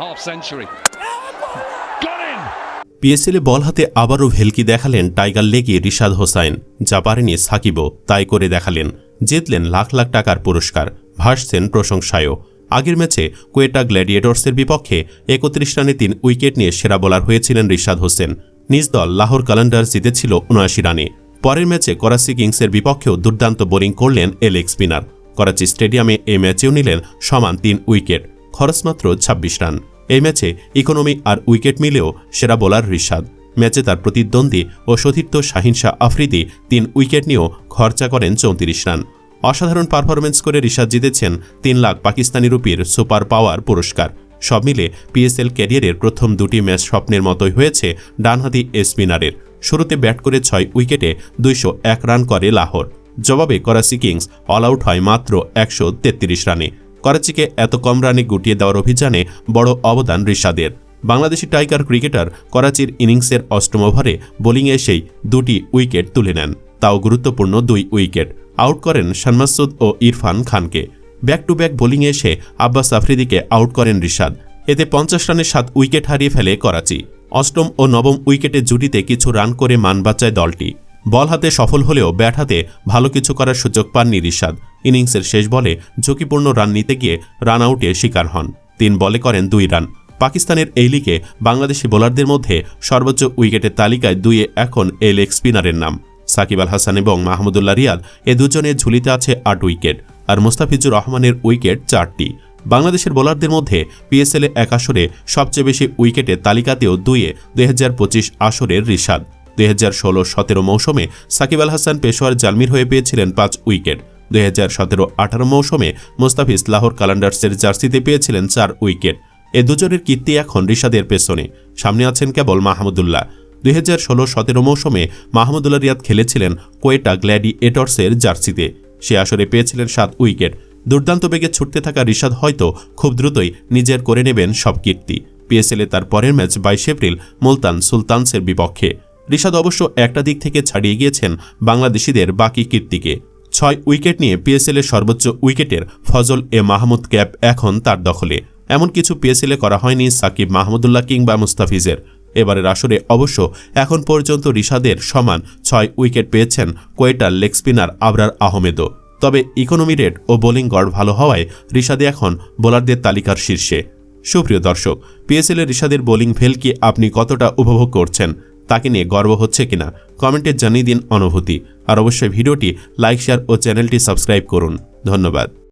half century. পিএসএলে বল হাতে আবারও ভেলকি দেখালেন টাইগার লেগে রিশাদ হোসাইন। যা পারেনি সাকিবও তাই করে দেখালেন। জিতলেন লাখ লাখ টাকার পুরস্কার ভাসছেন প্রশংসায়ও। আগের ম্যাচে কোয়েটা গ্ল্যাডিয়েটর্সের বিপক্ষে একত্রিশ রানে তিন উইকেট নিয়ে সেরা বোলার হয়েছিলেন রিশাদ হোসেন। নিজ দল লাহোর কালেন্ডার জিতেছিল উনআশি রানে। পরের ম্যাচে করাচি কিংসের বিপক্ষেও দুর্দান্ত বোলিং করলেন এলেক স্পিনার। করাচি স্টেডিয়ামে এই ম্যাচেও নিলেন সমান তিন উইকেট। খরচ মাত্র ছাব্বিশ রান। এই ম্যাচে ইকোনমি আর উইকেট মিলেও সেরা বোলার রিশাদ। ম্যাচে তার প্রতিদ্বন্দ্বী ও সতীর্থ শাহিন শাহ আফ্রিদি তিন উইকেট নিয়েও খরচা করেন চৌত্রিশ রান। অসাধারণ পারফরমেন্স করে রিশাদ জিতেছেন তিন লাখ পাকিস্তানি রুপির সুপার পাওয়ার পুরস্কার। সব মিলে পিএসএল ক্যারিয়ারের প্রথম দুটি ম্যাচ স্বপ্নের মতোই হয়েছে ডানহাতি স্পিনারের শুরুতে ব্যাট করে ছয় উইকেটে দুইশো এক রান করে লাহোর। জবাবে করাচি কিংস অল আউট হয় মাত্র একশো তেত্রিশ রানে। করাচিকে এত কম রানে গুটিয়ে দেওয়ার অভিযানে বড় অবদান রিশাদের। বাংলাদেশি টাইগার ক্রিকেটার করাচির ইনিংসের অষ্টম ওভারে বোলিংয়ে এসেই দুটি উইকেট তুলে নেন। তাও গুরুত্বপূর্ণ দুই উইকেট। আউট করেন শানমাসুদ ও ইরফান খানকে। ব্যাক টু ব্যাক বোলিংয়ে এসে আব্বাস আফ্রিদিকে আউট করেন রিশাদ। এতে পঞ্চাশ রানে সাত উইকেট হারিয়ে ফেলে করাচি। অষ্টম ও নবম উইকেটের জুটিতে কিছু রান করে মান বাঁচায় দলটি। বল হাতে সফল হলেও ব্যাট হাতে ভালো কিছু করার সুযোগ পাননি রিশাদ। ইনিংসের শেষ বলে ঝুঁকিপূর্ণ রান নিতে গিয়ে রান আউটে শিকার হন। তিন বলে করেন দুই রান। পাকিস্তানের এই লিগে বাংলাদেশি বোলারদের মধ্যে সর্বোচ্চ উইকেটের তালিকায় দুইয়ে এখন এই লেগ স্পিনারের নাম। সাকিব আল হাসান এবং মাহমুদুল্লাহ রিয়াদ এ দুজনের ঝুলিতে আছে আট উইকেট আর মুস্তাফিজুর রহমানের উইকেট চারটি। বাংলাদেশের বোলারদের মধ্যে পিএসএলে এক আসরে সবচেয়ে বেশি উইকেটের তালিকাতেও দুইয়ে দুই হাজার পঁচিশ আসরের রিশাদ। দুই হাজার ষোলো সতেরো মৌসুমে সাকিব আল হাসান পেশোয়ার জালমির হয়ে পেয়েছিলেন পাঁচ উইকেট। দুই হাজার সতেরো আঠারো মৌসুমে মোস্তাফিজ লাহোর কালান্ডার্সের জার্সিতে পেয়েছিলেন চার উইকেট। এ দুজনের কীর্তি এখন রিশাদের পেছনে। সামনে আছেন কেবল মাহমুদুল্লাহ। দুই হাজার ষোলো সতেরো মৌসুমে মাহমুদুল্লাহ রিয়াদ খেলেছিলেন কোয়েটা গ্ল্যাডি এটর্সের জার্সিতে। সে আসরে পেয়েছিলেন সাত উইকেট। দুর্দান্ত বেগে ছুটতে থাকা রিশাদ হয়তো খুব দ্রুতই নিজের করে নেবেন সব কীর্তি। পিএসএলে তার পরের ম্যাচ বাইশ এপ্রিল মুলতান সুলতানসের বিপক্ষে। রিশাদ অবশ্য একটা দিক থেকে ছাড়িয়ে গিয়েছেন বাংলাদেশিদের বাকি কীর্তিকে। ছয় উইকেট নিয়ে পিএসএলের সর্বোচ্চ উইকেটের ফজল এ মাহমুদ ক্যাপ এখন তার দখলে। এমন কিছু পিএসএলে করা হয়নি সাকিব মাহমুদুল্লাহ কিংবা মুস্তাফিজের। এবারের আসরে অবশ্য এখন পর্যন্ত রিশাদের সমান ছয় উইকেট পেয়েছেন কোয়েটার লেগ স্পিনার আবরার আহমেদও। তবে ইকোনমি রেট ও বোলিং গড় ভালো হওয়ায় রিশাদে এখন বোলারদের তালিকার শীর্ষে। সুপ্রিয় দর্শক পিএসএলের রিশাদের বোলিং ফেলকে আপনি কতটা উপভোগ করছেন? তাকে নিয়ে গর্ব হচ্ছে কিনা? কমেন্টে জানিয়ে দিন অনুভূতি। আর অবশ্যই ভিডিওটি লাইক, শেয়ার ও চ্যানেলটি সাবস্ক্রাইব করুন। ধন্যবাদ।